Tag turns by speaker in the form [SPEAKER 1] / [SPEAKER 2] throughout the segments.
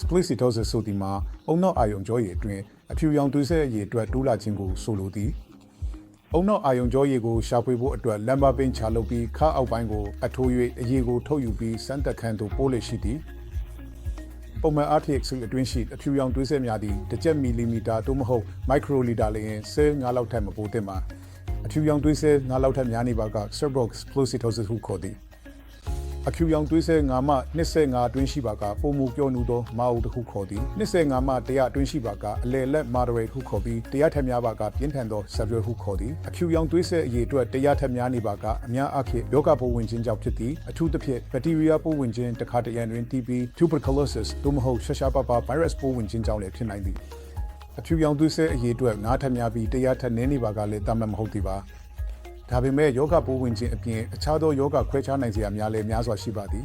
[SPEAKER 1] spliceosis ဆိုသည်မှာအုံနောက်အာယုံကြောရည်အတွင်းအဖြူရောင်သွေးဆက်ရည်အတွက်တိုးလာခြင်းကိုဆိုလိုသည်အုံနောက်အာယုံကြောရည်ကိုရှာဖွေဖို့အတွက်လမ်ဘာပင်ချလုပ်ပြီးခါအောက်ပိုင်းကိုအထိုး၍အရည်ကိုထုတ်ယူပြီးစမ်းတက်ခန်းသို့ပို့လေရှိသည်ပုံမှန်အားဖြင့်ဆုအတွင်းရှိအဖြူရောင်သွေးဆက်များသည့်တစ်ကျက်မီလီမီတာသို့မဟုတ်မိုက်ခရိုလီတာလျင်ဆဲ9လောက်ထက်မပိုသင့်ပါအဖြူရောင်သွေးဆက်9လောက်ထက်များနေပါက cerebral explositosis ဟုခေါ်သည် အဖြူရောင်သွေးဆက်9မှ25အတွင်းရှိပါကပုံမူပြောနူသောမာအုပ်တစ်ခုခေါ်သည်25မှ100အတွင်းရှိပါကအလယ်လက် moderate ဟုခေါ်ပြီး100ထက်များပါကပြင်းထန်သော severe ဟုခေါ်သည်အဖြူရောင်သွေးဆက်အရေအတွက်100ထက်များနေပါကအများအားဖြင့်ယောဂပိုးဝင်ခြင်းကြောင့်ဖြစ်သည်အထူးသဖြင့် bacteria ပိုးဝင်ခြင်းတစ်ခါတရံတွင် TB tuberculosis သို့မဟုတ်ရှာရှာပါပါ virus ပိုးဝင်ခြင်းကြောင့်လည်းဖြစ်နိုင်သည်အဖြူရောင်သွေးဆက်အရေအတွက်9ထက်များပြီး100ထက်နည်းနေပါကလည်းတတ်မှတ်မဟုတ်သေးပါ ဒါပေမဲ့ယောဂပိုးဝင်ခြင်းအပြင်အခြားသောယောဂခွဲခြားနိုင်စရာများလည်းများစွာရှိပါသည်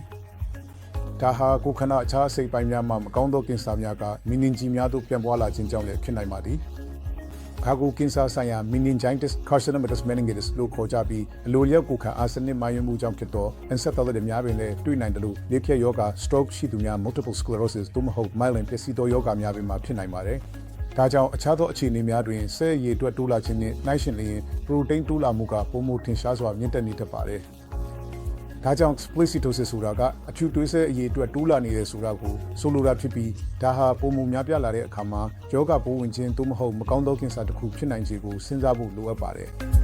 [SPEAKER 1] ဒါဟာကိုယ်ခန္ဓာအခြားအစိတ်ပိုင်းများမှမကောင်းသောကင်ဆာများကမီနင်ဂျီများသို့ပြန့်ပွားလာခြင်းကြောင့်လည်းဖြစ်နိုင်ပါသည်။ခါကိုကင်ဆာဆိုင်ရာ meningitis carcinomatous meningitis လို့ခေါ်ကြပြီးအလိုလျောက်ကိုယ်ခံအာဆနစ်မာယွန်းမှုကြောင့်ဖြစ်သော encephalitis များပင်လည်းတွေ့နိုင်တယ်လို့လက်ခက်ယောဂ stroke ရှိသူများ multiple sclerosis သို့မဟုတ် myelin ပျက်စီးသောယောဂများပင်မှာဖြစ်နိုင်ပါတယ်။ ဒါကြောင့်အခြားသောအခြေအနေများတွင်ဆဲရည်အတွက်တိုးလာခြင်းနှင့်နှိုင်းယှဉ်လျင်ပရိုတိန်းတိုးလာမှုကပုံမှုထင်ရှားစွာမြင့်တက်နေတတ်ပါတယ်။ဒါကြောင့် spliceosis ဆိုတာကအထူးသွေးဆဲအရေးအတွက်တိုးလာနေတယ်ဆိုတာကိုဆိုလိုတာဖြစ်ပြီးဒါဟာပုံမှုများပြားလာတဲ့အခါမှာယောဂပိုးဝင်ခြင်းသို့မဟုတ်မကောင်းသောကင်ဆာတစ်ခုဖြစ်နိုင်ခြေကိုစဉ်းစားဖို့လိုအပ်ပါတယ်။